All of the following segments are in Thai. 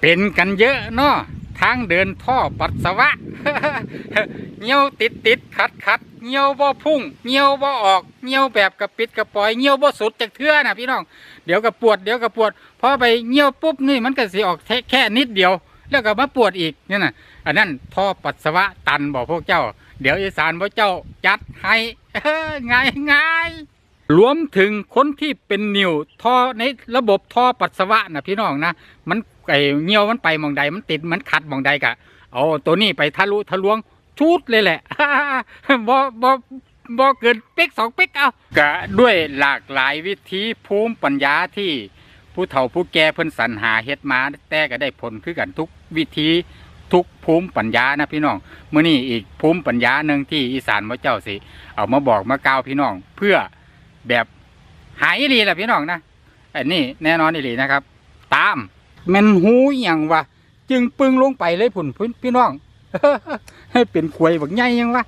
เป็นกันเยอะเนาะทางเดินท่อปัสสาวะเงี้ยวติดติดขัดขัดเงี้ยวบ่พุ่งเงี้ยวบ่ออกเงี้ยวแบบกระปิดกระปล่อยเงี้ยวบ่สุดจากเทื่อนะพี่น้องเดี๋ยวก็ปวดเดี๋ยวก็ปวดพอไปเงี้ยวปุ๊บนี่มันก็สิออกแค่แค่นิดเดียว แล้วก็มาปวดอีกนี่นะอันนั้นท่อปัสสาวะตันบอกพวกเจ้า เดี๋ยวอีสานพวกเจ้าจัดให้ง่ายง่ายรวมถึงคนที่เป็นนิ่วท่อในระบบท่อปัสสาวะนะพี่น้องนะมัน ไอเงี้ยวมันไปมองใดมันติดมันขัดมองใดกะเอาตัวนี้ไปทะลุทะลวงชุดเลยแหละบ่บ่บ่เกินเป๊กสองเป๊กเอากะด้วยหลากหลายวิธีภูมิปัญญาที่ผู้เฒ่าผู้แก่เพิ่นสรรหาเฮ็ดมาแต่ก็ได้ผลคือกันทุกวิธีทุกภูมิปัญญานะพี่น้องเมื้อนี้อีกภูมิปัญญาหนึ่งที่อีสานพระเจ้าสิ เอามาบอกมากล่าวพี่น้อง เพื่อแบบหายอีหลีแหละพี่น้องนะอันนี้แน่นอนอีหลีนะครับ ตาม แมันหูอย่างวะจึงปึ้งลงไปเลยผุนพี่น้องให้เป็นควยบักใหญ่ยังวะ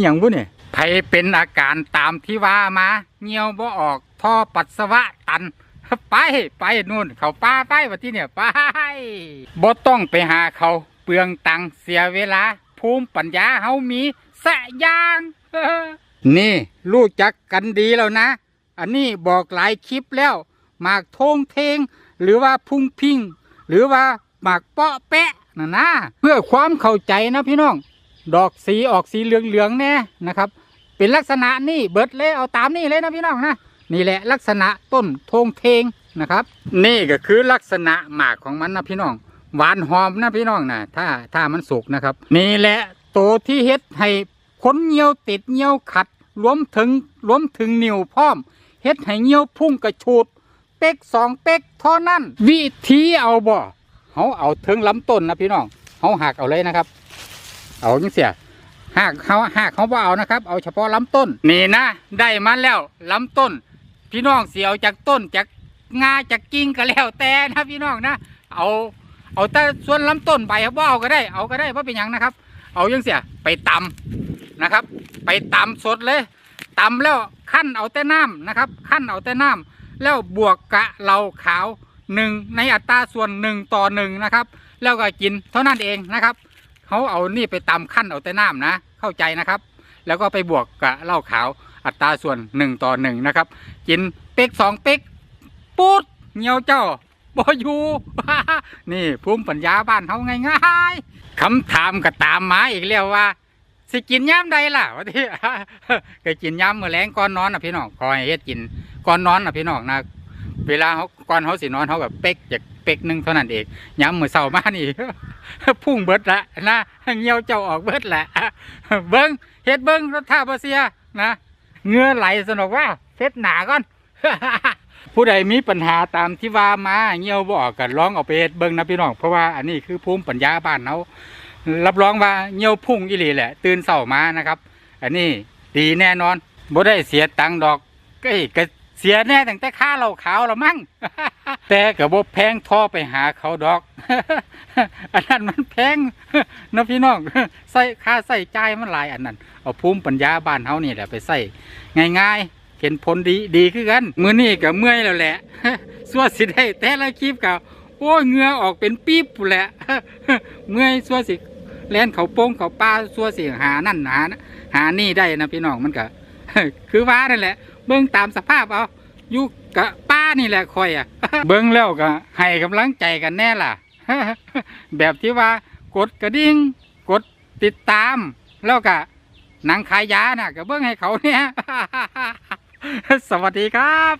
อย่างบุเนี่ยไผเป็นอาการตามที่ว่ามาเงียวบ่ออกท่อปัสสาวะตัน ไปไปนู่น เขาป้าไปว่าที่เนี่ยไปบ่ต้องไปหาเขาเปลืองตังเสียเวลา ภูมิปัญญาเฮามีสะยาง นี่รู้จักกันดีแล้วนะ อันนี้บอกหลายคลิปแล้ว มากทงเทง หรือว่าพุ่งพิงหรือว่าหมากเปาะแปะนะนะเพื่อความเข้าใจนะพี่น้อง ดอกสีออกสีเหลืองๆแน่นะครับ เป็นลักษณะนี่เบิดเลยเอาตามนี่เลยนะพี่น้องนะนี่แหละลักษณะต้นทงเทงนะครับ นี่ก็คือลักษณะหมากของมันนะพี่น้อง หวานหอมนะพี่น้องนะถ้าถ้ามันสุกนะครับ นี่แหละตัวที่เฮ็ดให้คนเหนียวติดเหนียวขัดรวมถึงรวมถึงนิ้วพร้อมเฮ็ดให้เหนียวพุ่งกระชูด เป๊กสองเป๊กเท่านั้น วิธีเอาบ่เขาเอาถึงลำต้นนะพี่น้องเขาหักเอาเลยนะครับ เอาจังเสียหักเขาหักเขาบ่เอานะครับ เอาเฉพาะลำต้น นี่นะได้มาแล้วลำต้น พี่น้องเสียเอาจากต้นจากงาจากกิ่งก็แล้วแต่นะพี่น้องนะเอาเอาแต่ส่วนลำต้นใบครับว่าเอาก็ได้ เอาก็ได้ว่าเป็นหยังนะครับ เอาจังเสียไปตำนะครับ ไปตำสดเลยตำแล้วขั้นเอาแต่น้ำนะครับขั้นเอาแต่น้ำ แล้วบวกกะเหล้าขาวหนึ่งในอัตราส่วนหนึ่งต่อหนึ่งนะครับ แล้วก็กินเท่านั้นเองนะครับเขาเอานี่ไปตำขั้นเอาแต่น้ำนะ เข้าใจนะครับ แล้วก็ไปบวกกะเหล้าขาวอัตราส่วนหนึ่งต่อหนึ่งนะครับ กินเป๊กสองเป๊กปุ๊ดเงี้ยวเจ้าบอยู่นี่ภูมิปัญญาบ้านเขาง่ายๆคำถามก็ตามมาอีกแล้วว่า สิกินย้ำใดล่ะวะที่ก็กินย้ำมื้อแรงก่อนนอนนะพี่น้องคอยเฮ็ดกิน ก่อนนอนนะพี่น้องนะเวลาเขาก่อนเขาสินอนเขาแบบเป๊กจากเป๊กหนึ่งเท่านั้นเองย้ำมือเสามานี่พุ่งเบิดละนะเงี้ยวเจ้าออกเบิดละเบิ้งเฮ็ดเบิ้งรถท่าบเสียนะเงือไหลสนุกว่าเช็ดหนาก่อนผู้ใดมีปัญหาตามที่ว่ามาเงี้ยวบอกกันร้องเอาไปเฮ็ดเบิ้งนะพี่น้องเพราะว่าอันนี้คือภูมิปัญญาบ้านเขารับรองว่าเงี้ยวพุ่งอีหลีแหละ ตื่นเสามานะครับ อันนี้ดีแน่นอนบ่ได้เสียตังค์ดอกก็ก็ เสียแน่ตั้งแต่ค่าเหล้าขาวแล้วมั้งแต่ก็บ่แพงท่อไปหาเขาดอก อันนั้นมันแพงนะพี่น้องใส่ค่าใส่จ่ายมันหลายอันนั้นเอาภูมิปัญญาบ้านเฮานี่แหละไปใส่ง่ายๆ เห็นผลดีดีคือกัน มื้อนี้ก็เมื่อยแล้วแหละสัวสิได้แต่ละคลิปก็โอ้เงือออกเป็นปี๊บแหละเมื่อยสัวสิแล่นเขาโป้งเขาป้าสัวสิหานั่นหานหานี่ได้นะพี่น้องมันก็คือว่านั่นแหละ เบิ้งตามสภาพเอาอยู่กับป้านี่แหละคอยอะ เบิ้งแล้วก็ให้กำลังใจกันแน่ล่ะ แบบที่ว่ากดกระดิ่งกดติดตาม แล้วก็หนังขายยาน่ะก็เบิ้งให้เขาเนี่ย สวัสดีครับ